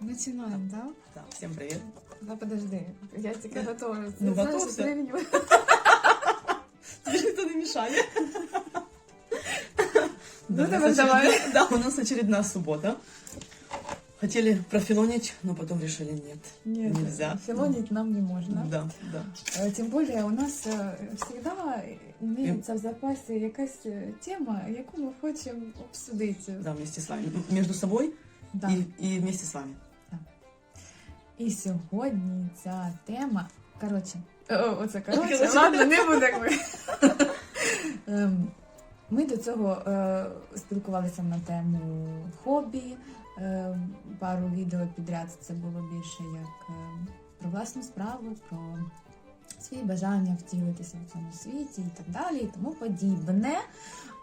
начинаем, да? Да, всем привет. Да подожди, я тільки готова. Ну, Знаєш, готовься. прев'ю. Тебе никто не мешали. Ну, у нас давай, давай. очередная- Да, у нас очередная суббота. Хотели профилонить, но потом решили нет. Нет, Нельзя. филонить нам не можно. Да, да. Э, Тем более у нас э, всегда имеется в запасі якась е, тема, яку ми хочемо обсудити. Да, вместе с вами. М- Между собой Да. и, и вместе с вами. І сьогодні ця тема. Коротше, оце коротше, ладно, не буде. Ем, Ми до цього е, спілкувалися на тему хобі. Е, пару відео підряд це було більше як е, про власну справу, про свої бажання втілитися в цьому світі і так далі, і тому подібне.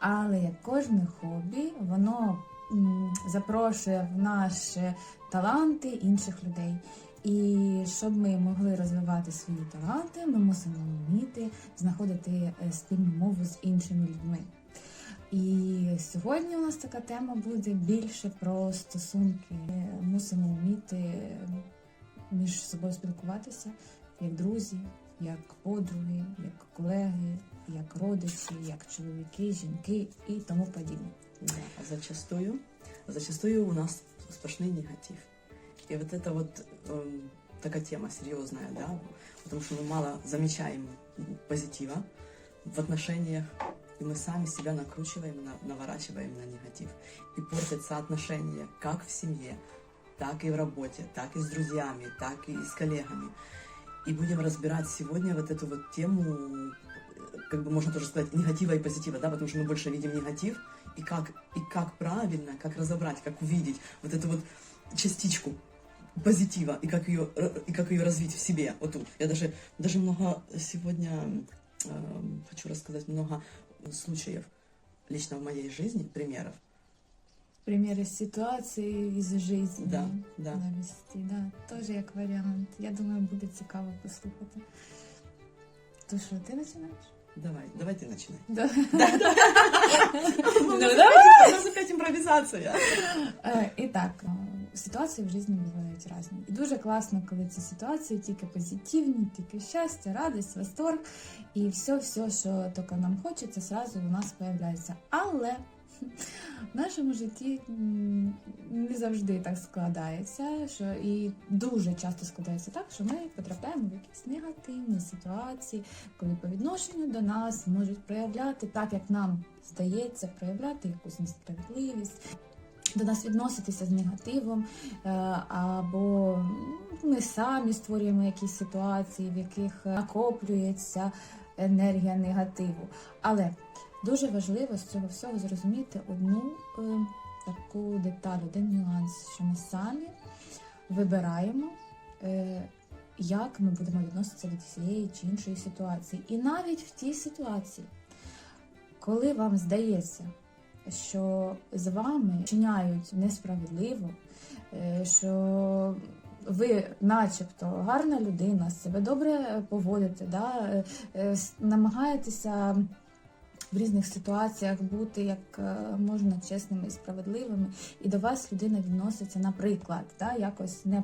Але як кожне хобі, воно м, запрошує в наші таланти інших людей. І щоб ми могли розвивати свої таланти, ми мусимо вміти знаходити е, спільну мову з іншими людьми. І сьогодні у нас така тема буде більше про стосунки. Ми мусимо вміти між собою спілкуватися як друзі, як подруги, як колеги, як родичі, як чоловіки, жінки і тому подібне. Зачастую, зачастую у нас сплошный негатив. И вот это вот эм, такая тема серьезная, да, потому что мы мало замечаем позитива в отношениях, и мы сами себя накручиваем, на- наворачиваем на негатив. И портятся отношения как в семье, так и в работе, так и с друзьями, так и с коллегами. И будем разбирать сегодня вот эту вот тему, э, как бы можно тоже сказать, негатива и позитива, да, потому что мы больше видим негатив, и как, и как правильно, как разобрать, как увидеть вот эту вот частичку позитива, и как ее, р- и как ее развить в себе. Вот тут. Я даже, даже много сегодня эм, хочу рассказать много случаев лично в моей жизни, примеров. Приміри ситуації із життя. Да, да. навести, да. Теж як варіант. Я думаю, буде цікаво послухати. То що, ти починаєш? Давай, давай начинать. начинай. Да. Ну, Ну, давай. у нас опять импровизация. Е, І так, е, ситуації в житті бувають різні. І дуже класно, коли ці ситуації тільки позитивні, тільки щастя, радість, восторг і все, все, що тільки нам хочеться, зразу у нас з'являється. Але в нашому житті не завжди так складається, що і дуже часто складається так, що ми потрапляємо в якісь негативні ситуації, коли по відношенню до нас можуть проявляти так, як нам здається, проявляти якусь несправедливість до нас відноситися з негативом, е, або ми самі створюємо якісь ситуації, в яких накоплюється енергія негативу. Але дуже важливо з цього всього зрозуміти одну е, таку деталь, один нюанс, що ми самі вибираємо. е, Як ми будемо відноситися до цієї чи іншої ситуації. І навіть в тій ситуації, коли вам здається, що з вами вчиняють несправедливо, е, що ви, начебто, гарна людина, себе добре поводите, да? е, е, намагаєтеся в різних ситуаціях бути як е, можна чесними і справедливими, і до вас людина відноситься, наприклад, да, якось не,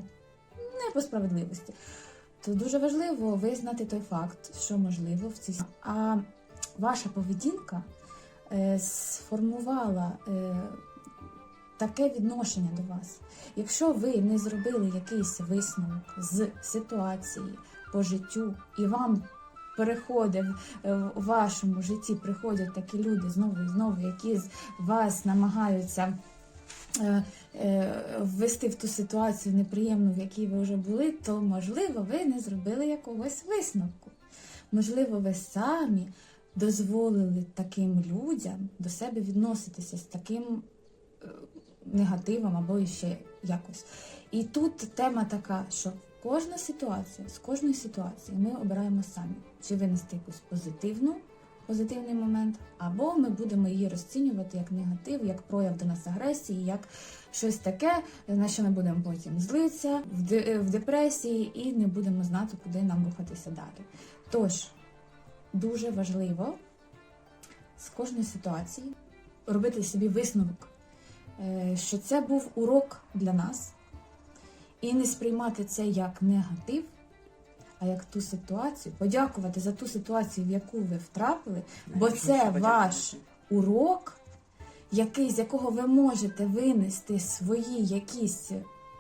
не по справедливості. То дуже важливо визнати той факт, що можливо в цій а ваша поведінка е, сформувала е, таке відношення до вас. Якщо ви не зробили якийсь висновок з ситуації по життю, і вам переходить е, у вашому житті приходять такі люди знову і знову, які з вас намагаються. е, е, Ввести в ту ситуацію неприємну, в якій ви вже були, то можливо ви не зробили якогось висновку. Можливо, ви самі дозволили таким людям до себе відноситися з таким негативом або ще якось. І тут тема така, що кожна ситуація, з кожної ситуації ми обираємо самі, чи винести якусь позитивну, позитивний момент, або ми будемо її розцінювати як негатив, як прояв до нас агресії, як щось таке, на що ми будемо потім злитися в, в депресії і не будемо знати, куди нам рухатися далі. Тож дуже важливо з кожної ситуації робити собі висновок, е, що це був урок для нас, і не сприймати це як негатив, а як ту ситуацію, подякувати за ту ситуацію, в яку ви втрапили, бо це ваш урок, який, з якого ви можете винести свої якісь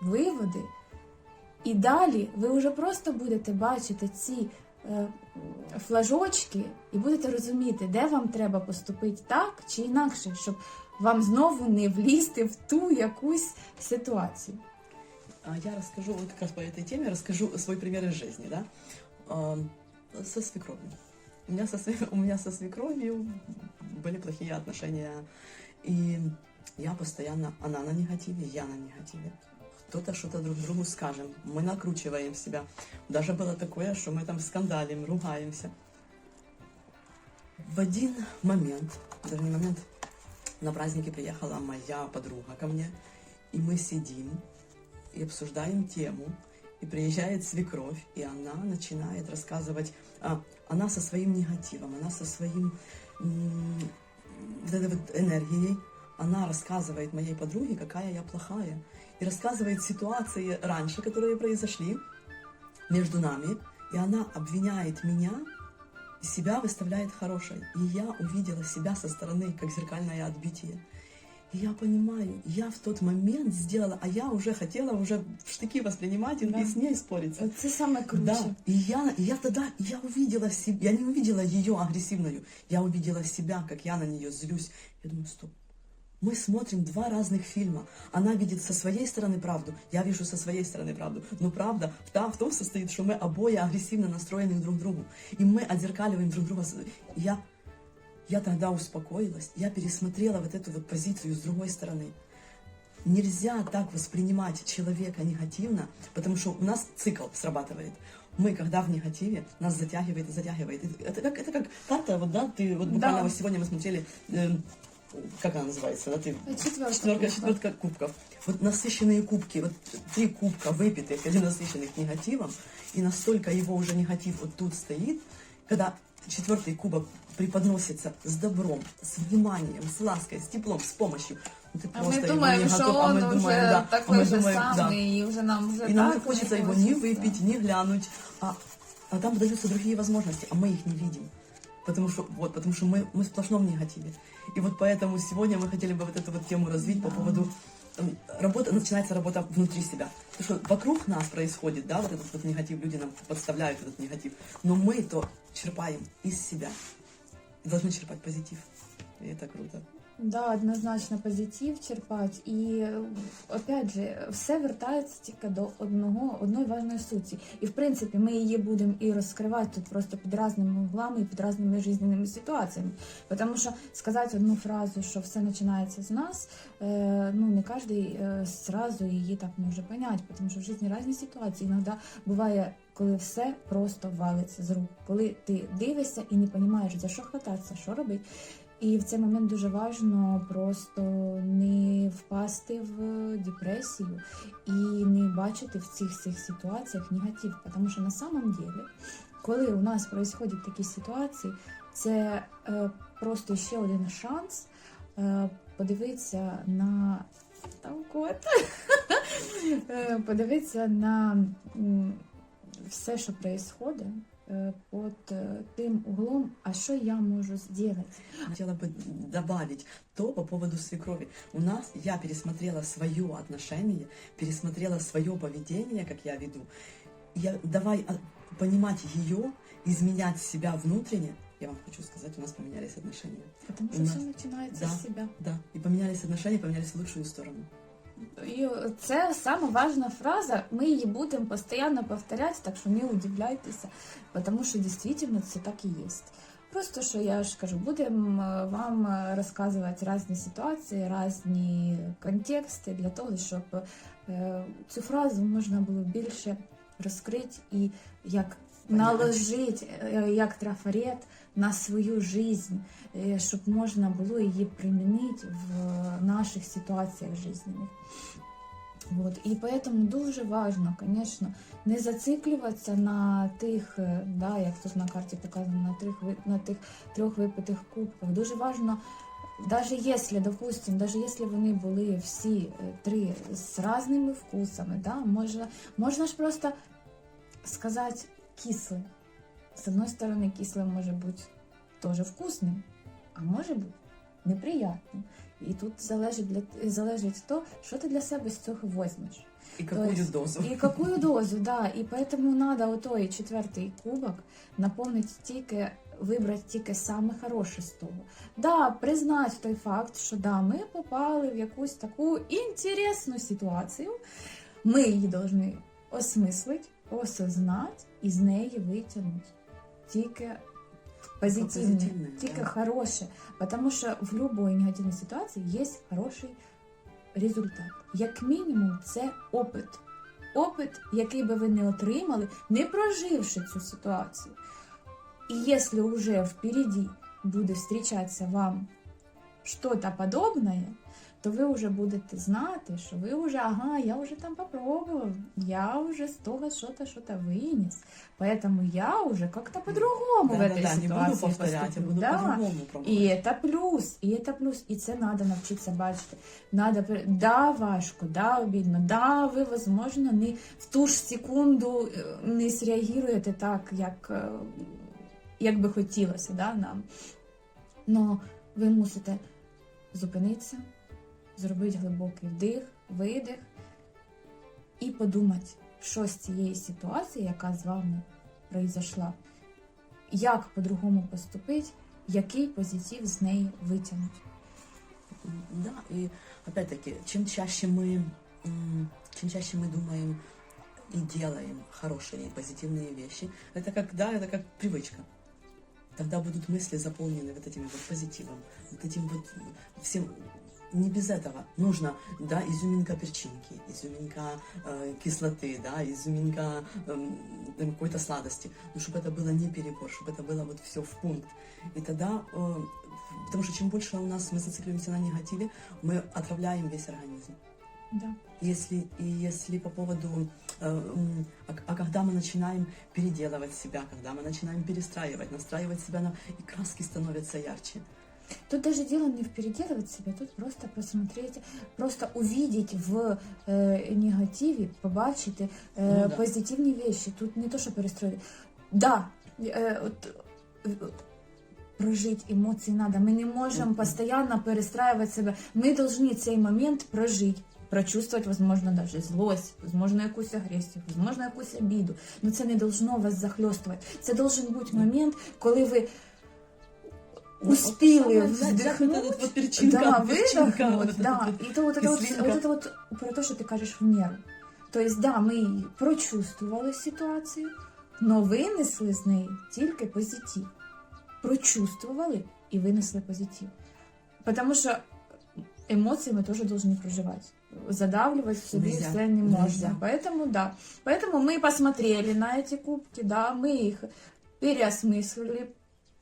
виводи, і далі ви вже просто будете бачити ці е, флажочки і будете розуміти, де вам треба поступити так чи інакше, щоб вам знову не влізти в ту якусь ситуацію. А Я расскажу вот как раз по этой теме, расскажу свой пример из жизни, да, Ам, со свекровью. У меня со, у меня со свекровью были плохие отношения, и я постоянно, она на негативе, я на негативе. Кто-то что-то друг другу скажем, мы накручиваем себя. Даже было такое, что мы там скандалим, ругаемся. В один момент, даже не момент, на празднике приехала моя подруга ко мне, и мы сидим и обсуждаем тему, и приезжает свекровь, и она начинает рассказывать, а, она со своим негативом, она со своим вот этой вот энергией, она рассказывает моей подруге, какая я плохая, и рассказывает ситуации раньше, которые произошли между нами, и она обвиняет меня и себя выставляет хорошей. И я увидела себя со стороны, как зеркальное отбитие. И я понимаю, я в тот момент сделала, а я уже хотела уже штыки воспринимать и, Да. и с ней спориться. Це саме круче. Да, и я, и я тогда, я увидела себя, я не увидела ее агрессивную, я увидела себя, как я на нее злюсь. Я думаю, стоп, мы смотрим два разных фильма. Она видит со своей стороны правду, я вижу со своей стороны правду. Но правда та- в том состоит, что мы обои агрессивно настроены друг к другу. И мы отзеркаливаем друг друга. Я, я тогда успокоилась, я пересмотрела вот эту вот позицию с другой стороны. Нельзя так воспринимать человека негативно, потому что у нас цикл срабатывает. Мы, когда в негативе, нас затягивает и затягивает. Это как, это как карта, вот, да, ты, вот буквально Да. вот сегодня мы смотрели, эм, как она называется, да, ты, Четверка. четверка, четверка кубков. Вот насыщенные кубки, вот три кубка выпитых, один насыщенных негативом, и настолько его уже негатив вот тут стоит, когда четвертый кубок преподносится с добром, с вниманием, с лаской, с теплом, с помощью. ну, ты А не що готов, а он мы уже думаем, да, а такой мы же думаем, да. самий, і вже нам вже И нам не так хочется его ни хочеться. выпить, ни глянуть, а, а там даются другие возможности, а мы их не видим. Потому что, вот, потому что мы, мы в сплошном негативе. И вот поэтому сегодня мы хотели бы вот эту вот тему развить по Да. поводу м, работа, начинается работа внутри себя. Потому что вокруг нас происходит, да, вот этот вот негатив, люди нам подставляют этот негатив. Но мы то черпаем из себя. И должны черпать позитив. И это круто. Да, однозначно позитив черпати. І е, опять же, все вертається тільки до одного одної важної суті. І в принципі, ми її будемо і розкривати тут просто під різними углами і під різними жизненними ситуаціями. Тому що сказати одну фразу, що все починається з нас, е, ну не кожен е, зразу її так може поняти, тому що в житті різні ситуації. Іноді буває. Коли все просто валиться з рук, коли ти дивишся і не розумієш, за що хвататися, що робити. І в цей момент дуже важливо просто не впасти в депресію і не бачити в цих всіх ситуаціях негатив. Тому що на самом деле, коли у нас происходять такі ситуації, це е, просто ще один шанс е, подивитися на там кот. Е, подивитися на все, що происходит, е, під е, тим углом, а що я можу зробити. Хотела бы добавить то по поводу свекрови. У нас я пересмотрела свое отношение, пересмотрела свое поведение, как я веду. Я давай а, понимать ее, изменять себя внутренне. Я вам хочу сказать, у нас поменялись отношения. Тому У що нас- все починається да. з себе. Да, и поменялись отношения, поменялись в лучшую сторону. І це саме важна фраза. Ми її будемо постійно повторяти, так що не удивляйтеся, тому що дійсно це так і є. Просто що я ж кажу, будемо е, вам розказувати різні ситуації, різні контексти для того, щоб е, цю фразу можна було більше розкрити і як наложити е, як трафарет на свою жизнь, щоб можна було її примінити в наших ситуаціях жизненних. Вот. І поэтому дуже важно, конечно, не зациклюватися на тих, е, да, як тут на карті показано, на трьох, на тих трьох випитих кубках. Дуже важно даже если, допустим, даже если вони були всі е, три з різними вкусами, да, можна, можна ж просто сказати кисле. З одної сторони, кисле може бути теж вкусним, а може бути неприятним. І тут залежить, для, залежить то, що ти для себе з цього візьмеш. И какую есть- дозу? І какую дозу, да. І поэтому надо отой четвертий кубок наповнити тільки, вибрати тільки саме хороше з того. Да, признати той факт, що да, ми попали в якусь таку інтересну ситуацію. Ми її повинні осмислити, осознати і з неї витягнути тільки позитивне, позитивне, тільки да. хороше. Потому що в будь-якій негативній ситуації є хороший результат. Як мінімум, це опит. Опит, який би ви не отримали, не проживши цю ситуацію. І якщо вже впереді буде зустрічатися вам щось подобне, то ви вже будете знати, що ви вже, ага, я вже там попробував, я вже з того що-то, що-то виніс. Поэтому я уже как-то по-другому в этой да, да, не ситуации буду повторять, я буду Да. по-другому. І це плюс, і це плюс, і це треба навчитися бачити. Надо, да, важко, да, обідно, да, ви, возможно, не в ту ж секунду е, не зреагуєте так, як, е, як би хотілося да, нам. Но ви мусите зупинитися, зробити глибокий вдих, видих і подумати, що з цієї ситуації, яка з вами произошла, як по-другому поступити, який позитив з неї витягнути. Да, и опять-таки, чем чаще мы, м, чем чаще мы думаем и делаем хорошие и позитивные вещи, это как, да, это как привычка. Тогда будут мысли заполнены вот этим вот позитивом, вот этим вот всем. Не без этого нужно, да, изюминка перчинки, изюминка э, кислоты, да, изюминка там, какой-то сладости, но чтобы это было не перебор, чтобы это было вот все в пункт. И тогда, э, потому что чем больше у нас мы зацикливаемся на негативе, мы отравляем весь организм. Да. Если, и если по поводу, э, а, а когда мы начинаем переделывать себя, когда мы начинаем перестраивать, настраивать себя на, и краски становятся ярче. Тут даже дело не в переделывать себя, тут просто посмотреть, просто увидеть в э, негативе, побачити э, Ну да. позитивні вещи. Тут не то, що перестроїти. Да, э, от, э, прожить емоції надо. Ми не можемо Мгм. постоянно перестраювати себе. Ми повинні цей момент прожити. Прочувствовать, возможно, даже злость, возможно, якусь агресію, возможно, якусь обіду. Но це не должно вас захльостувати. Це должен бути момент, коли ви успіли Вот самое, да, вдохнуть, вот этот вот перчинка, да, перчинка, выдохнуть, вот этот да. вот І то вот это вот, кислинка. вот это вот про те, що ти кажеш в меру. Тобто, да, ми прочувствували ситуацію, але винесли з неї тільки позитив. Прочувствували і винесли позитив. Тому що емоції ми теж повинні проживати. Задавливать в себе Нельзя. все не можно. Нельзя. Поэтому да. Поэтому мы посмотрели на эти кубки, да, мы их переосмислили,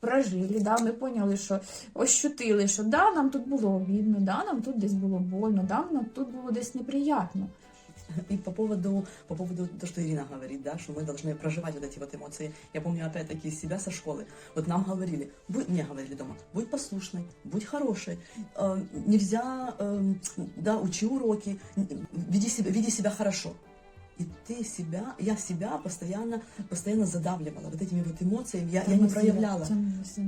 прожили, да, ми поняли, що ощутили, що да, нам тут було обідно, да, нам тут десь було больно, да, нам тут було десь неприятно. И по поводу, по поводу то, что Ирина говорит, да, что мы должны проживать вот эти вот эмоции. Я помню, опять-таки, из себя со школы. Вот нам говорили, будь, мне говорили дома, будь послушной, будь хорошей, э, нельзя, э, да, учи уроки, н- веди себя, веди себя хорошо. И ты себя, я себя постоянно, постоянно задавливала вот этими вот эмоциями, я, я не проявляла.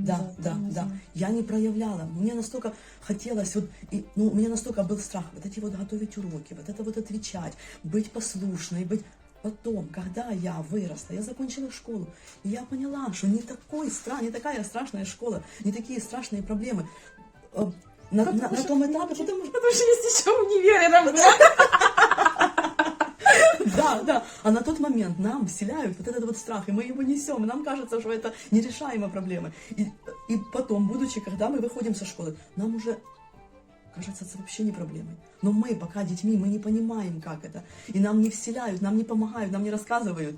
Да, да, да. Я не проявляла. Мне настолько хотелось, вот, и, ну, у меня настолько был страх вот эти вот готовить уроки, вот это вот отвечать, быть послушной, быть... Потом, когда я выросла, я закончила школу, и я поняла, что не такой стра... не такая страшная школа, не такие страшные проблемы. Э, На, на- на том этапе, потому. Потому что есть еще в универе работа. Да, да. А на тот момент нам вселяют вот этот вот страх, и мы его несем, и нам кажется, что это нерешаемая проблема. И, и потом, будучи, когда мы выходим со школы, нам уже кажется, это вообще не проблемой. Но мы, пока детьми, мы не понимаем, как это. И нам не вселяют, нам не помогают, нам не рассказывают,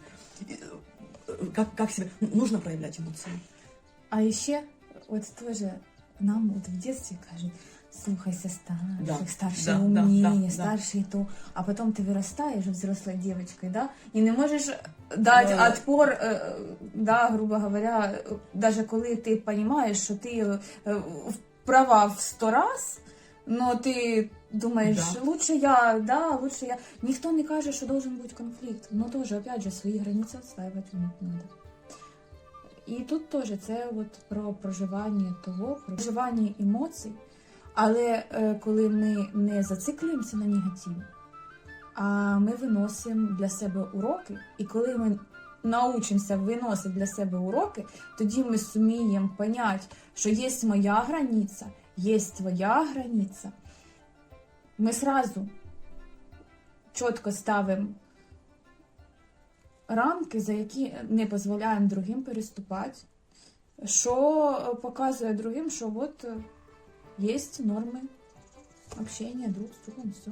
э, как, как себя... Нужно проявлять эмоции. А еще вот тоже нам вот в детстве кажут, слухайся старших, Да, старшие да, да, умнее, да, да. старшие то. А потом ты вырастаешь взрослой девочкой, да, и не можешь дать Да. отпор, э, да, грубо говоря, э, даже коли ти розумієш, що ти е, в права в сто раз, но ти думаєш, Да. лучше я, да, лучше я. Ніхто не каже, що должен бути конфлікт. Но тоже, опять же, свої границі відстаивать надо. І тут теж це от про проживання того, про проживання емоцій. але е, коли ми не зациклюємося на негативі, а ми виносимо для себе уроки, і коли ми научимося виносити для себе уроки, тоді ми суміємо поняти, що є моя границя, є твоя границя. Ми сразу чітко ставимо рамки, за які не дозволяємо другим переступати, що показує другим, що от е, є норми общения друг з другом. Все.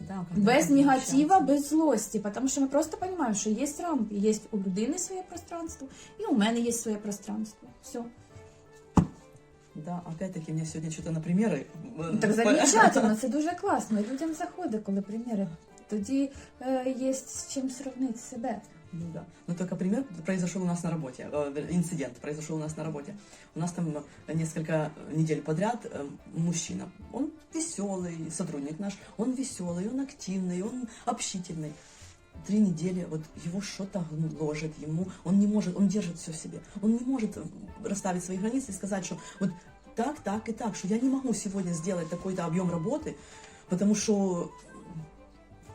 Да, Без негатива, без злості, тому що ми просто розуміємо, що є рамки, є у людини своє пространство, і у мене є своє пространство. Все. Да, опять-таки, мне сегодня что-то на примеры. э, Так замечательно, це дуже класно. і Людям заходить, коли приміри. Тоді е, є з чим сравнити себе. Ну да. Но только пример произошел у нас на работе. э, Инцидент произошел у нас на работе. У нас там э, несколько недель подряд э, мужчина. Он веселый, сотрудник наш. Он веселый, он активный, он общительный. Три недели вот его что-то гложет ему, он не может, он держит все в себе. Он не может э, расставить свои границы и сказать, что вот так, так и так, что я не могу сегодня сделать такой-то объем работы, потому что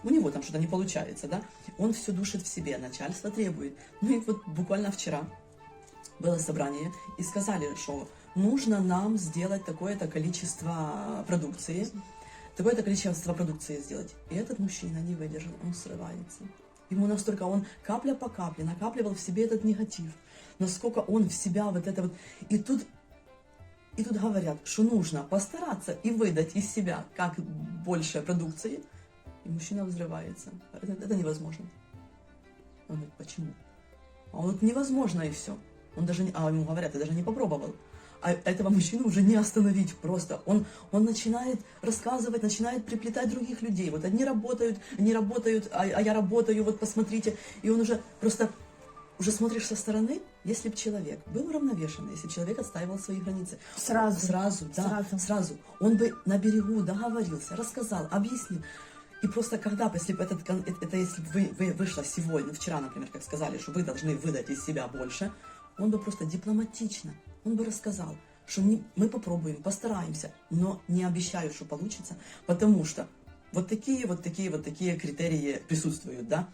у него там что-то не получается, да, он все душит в себе, начальство требует. Ну и вот буквально вчера было собрание, и сказали, что нужно нам сделать такое-то количество продукции, такое-то количество продукции сделать. И этот мужчина не выдержал, он срывается. Ему настолько, он капля по капле накапливал в себе этот негатив, насколько он в себя вот это вот... И тут и тут говорят, что нужно постараться и выдать из себя как больше продукции, и мужчина взрывается. Это, это невозможно. Он говорит, почему? А он говорит, невозможно и все. Он даже не, а ему говорят, ты даже не попробовал. А этого мужчину уже не остановить просто. Он, он начинает рассказывать, начинает приплетать других людей. Вот одни работают, они работают, а, а я работаю, вот посмотрите. И он уже просто, уже смотришь со стороны, если бы человек был уравновешен, если бы человек отстаивал свои границы, Сразу. Сразу, да, Сразу. сразу. Он бы на берегу договорился, рассказал, объяснил. И просто когда, бы, если бы этот, кон- это, это если бы вы, вы вышло сегодня, вчера, например, как сказали, что вы должны выдать из себя больше, он бы просто дипломатично, он бы рассказал, что не- мы попробуем, постараемся, но не обещаю, что получится, потому что вот такие, вот такие, вот такие критерии присутствуют, да.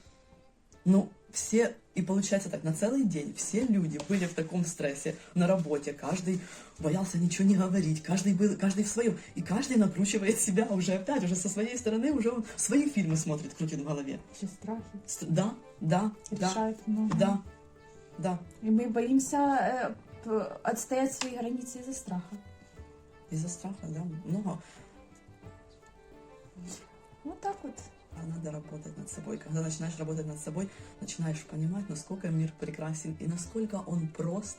Ну, все, и получается так, на целый день все люди были в таком стрессе на работе, каждый боялся ничего не говорить, каждый был, каждый в своем, и каждый накручивает себя уже опять, уже со своей стороны, уже он свои фильмы смотрит, крутит в голове. Ще страхи. Ст- Да, да, да, Решають много. да, да. І ми боїмося е, п- відстояти свої границі із-за страха. Из-за страха, да, много. Вот так от. А надо работать над собой. Когда начинаешь работать над собой, начинаешь понимать, насколько мир прекрасен, и насколько он прост,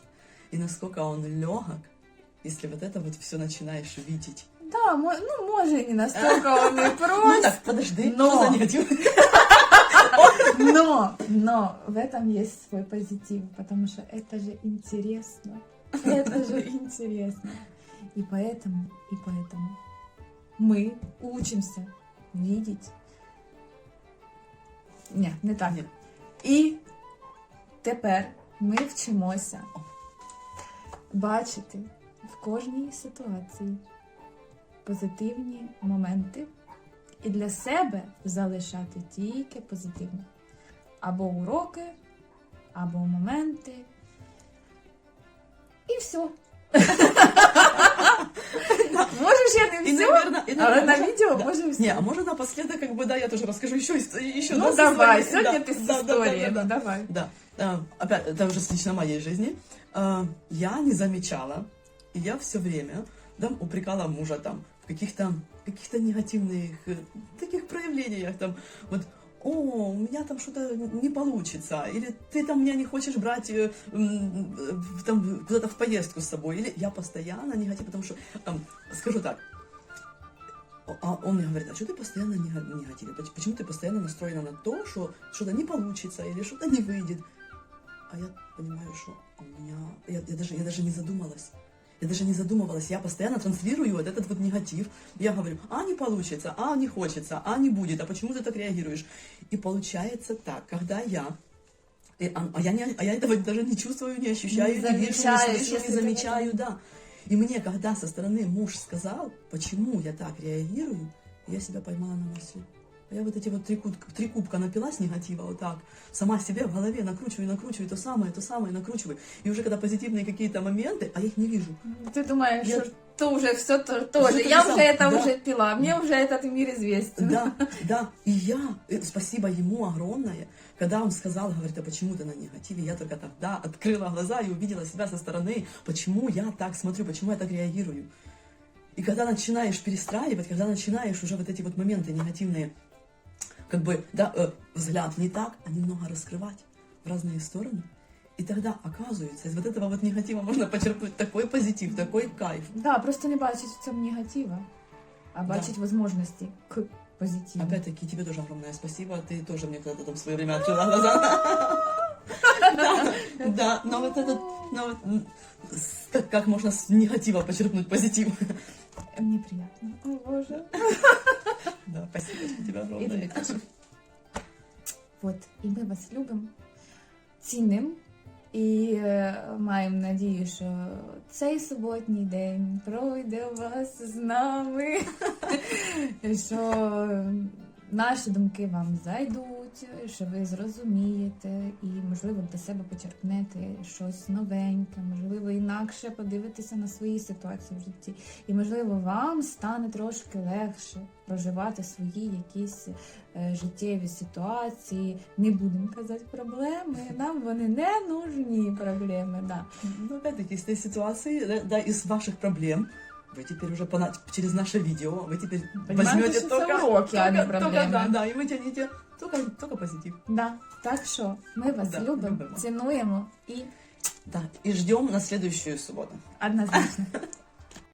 и насколько он легок, если вот это вот все начинаешь видеть. Да, ну може і не настільки вони Ну просто. так, подожди, Но. что за негатив? Но, но в этом есть свой позитив, потому что это же интересно. Это же интересно. И поэтому, и поэтому мы учимся видеть. Ні, не так. Ні. І тепер ми вчимося бачити в кожній ситуації позитивні моменти і для себе залишати тільки позитивне. Або уроки, або моменти. І все. Не И, все, наверное, и, але на наверное, відео да. може все. Не, а может напоследок, как бы, да, я тоже расскажу еще, еще Ну давай, сегодня да, ты с да, да, историей, да, ну да, давай. Да, А, опять, это уже с лично моей жизни. А, Я не замечала, и я все время да, упрекала мужа там в каких-то каких-то негативных э, таких проявлениях, там, вот, о, у меня там что-то не получится, или ты там меня не хочешь брать э, э, там, куда-то в поездку с собой, или я постоянно негатив, потому что, там, скажу так, а он мне говорит, а что ты постоянно нега- негативе? Поч- Почему ты постоянно настроена на то, что что-то не получится или что-то не выйдет? А я понимаю, что у меня... Я, я даже, я даже не задумалась. Я даже не задумывалась, я постоянно транслирую вот этот вот негатив. Я говорю, а не получится, а не хочется, а не будет, а почему ты так реагируешь? И получается так, когда я и, а, а я, не, а я этого даже не чувствую, не ощущаю, Не не, вижу, не слышу, не замечаю, да. И мне, когда со стороны муж сказал, почему я так реагирую, я себя поймала на мысли. А я вот эти вот три, кубка, три кубка напилась негатива вот так, сама себе в голове накручиваю, накручиваю то самое, то самое, накручиваю. И уже когда позитивные какие-то моменты, а я их не вижу. Ты думаешь, Я- что то уже все то, тоже. Что-то Я сам- уже это да. уже пила, мне уже этот мир известен. Да, да. И я, э, спасибо ему огромное, когда он сказал, говорит, а почему ты на негативе, я только тогда открыла глаза и увидела себя со стороны, почему я так смотрю, почему я так реагирую. И когда начинаешь перестраивать, когда начинаешь уже вот эти вот моменты негативные, как бы, да, э, взгляд не так, а немного раскрывать в разные стороны, и тогда, оказывается, из вот этого вот негатива можно почерпнуть такой позитив, такой кайф. Да, просто не бачить в цьому негатива, а бачить возможности к позитиву. Опять-таки, тебе тоже огромное спасибо. Ты тоже мне когда-то там в свое время открыла глаза. Да, Да, но вот этот, но как можно с негатива почерпнуть позитив. Мне приятно. О, Боже. Да, спасибо тебе огромное. Вот, От, і ми вас любимо, цінимо і е, маємо надію, що цей суботній день пройде у вас з нами, що наші думки вам зайдуть, що ви зрозумієте і, можливо, для себе почерпнете щось новеньке, можливо, інакше подивитися на свої ситуації в житті. І, можливо, вам стане трошки легше проживати свої якісь е, життєві ситуації. Не будемо казати проблеми. Нам вони не нужні проблеми. Да. Ну, опять-таки, ситуации, да, из ваших проблем, вы теперь уже пона- через наше видео, вы теперь Понимаете, возьмете что только, это уроки, а не только, только, проблемы. да, да, и вы тянете только, только позитив. Да. Так що ми вас Да, любимо, любимо. цінуємо і Да, и ждем на следующую субботу. однозначно.